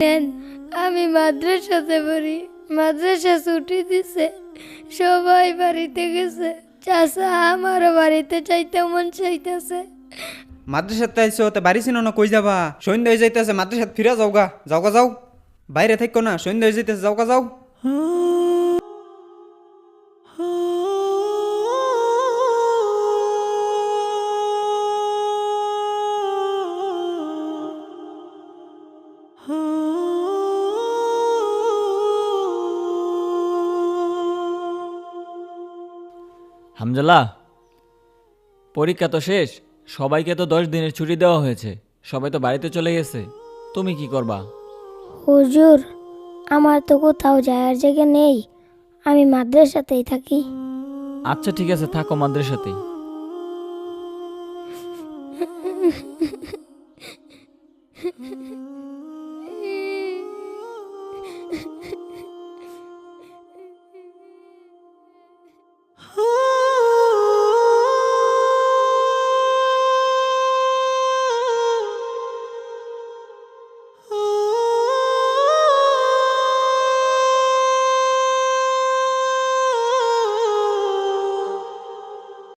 নেন আমি মাদ্রাসাতে পড়ি মাদ্রাসা ছুটি দিছে সবাই বাড়িতে গেছে চাষা আমারও বাড়িতে চাইতে মন চাইতেছে মাদ্রাসাতে আইসো তে বাড়ি ছিল না কই যাবা সন্ধ্যা হয়ে যাইতেছে মাদ্রাসাত ফিরা যাও গা যাও গা যাও বাইরে থাকো না সন্ধ্যা হয়ে যাইতেছে যাও গা যাও হামজালা পরীক্ষা তো শেষ সবাইকে তো দশ দিনের ছুটি দেওয়া হয়েছে সবাই তো বাড়িতে চলে গেছে তুমি কি করবা? হুজুর আমার তো কোথাও যাওয়ার জায়গা নেই আমি মাদ্রাসাতেই থাকি। আচ্ছা ঠিক আছে থাকো মাদ্রাসাতেই।